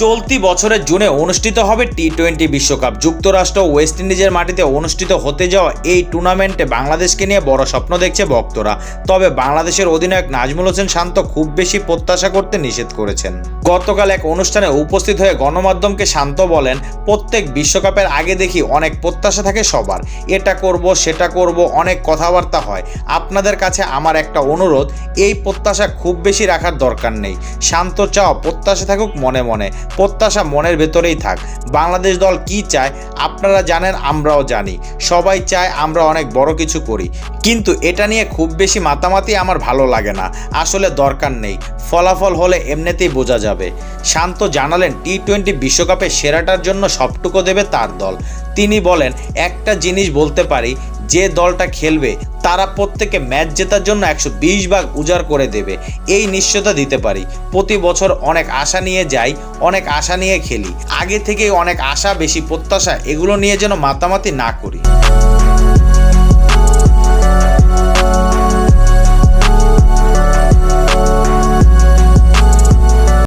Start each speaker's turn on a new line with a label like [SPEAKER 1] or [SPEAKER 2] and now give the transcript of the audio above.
[SPEAKER 1] চলতি বছরের জুনে অনুষ্ঠিত হবে টি টোয়েন্টি বিশ্বকাপ। যুক্তরাষ্ট্র ওয়েস্ট ইন্ডিজের মাটিতে অনুষ্ঠিত হতে যাওয়া এই টুর্নামেন্টে বাংলাদেশকে নিয়ে বড় স্বপ্ন দেখছে ভক্তরা। তবে বাংলাদেশের অধিনায়ক নাজমুল হোসেন শান্ত খুব বেশি প্রত্যাশা করতে নিষেধ করেছেন। গতকাল এক অনুষ্ঠানে উপস্থিত হয়ে গণমাধ্যমকে শান্ত বলেন, প্রত্যেক বিশ্বকাপের আগে দেখি অনেক প্রত্যাশা থাকে সবার। এটা করব, সেটা করব, অনেক কথাবার্তা হয়। আপনাদের কাছে আমার একটা অনুরোধ, এই প্রত্যাশা খুব বেশি রাখার দরকার নেই। শান্ত চাও প্রত্যাশা থাকুক মনে মনে। প্রত্যাশা মনের ভেতরেই থাক। বাংলাদেশ দল কি চায়, আপনারা জানেন, আমরাও জানি। সবাই চায় আমরা অনেক বড় কিছু করি। কিন্তু এটা নিয়ে খুব বেশি মাতামাতি আমার ভালো লাগে না। আসলে দরকার নেই। ফলাফল হলে এমনিতেই বোঝা যাবে। শান্ত জানালেন টি টোয়েন্টি বিশ্বকাপে সেরাটার জন্য সবটুকু দেবে তার দল। তিনি বলেন, একটা জিনিস বলতে পারি যে দলটা খেলবে, তারা প্রত্যেকে ম্যাচ জেতার জন্য একশো বিশ ভাগ উজাড় করে দেবে। এই নিশ্চয়তা দিতে পারি। প্রতি বছর অনেক আশা নিয়ে যাই, অনেক আশা নিয়ে খেলি। আগে থেকেই অনেক আশা, বেশি প্রত্যাশা, এগুলো নিয়ে যেন মাতামাতি না করি।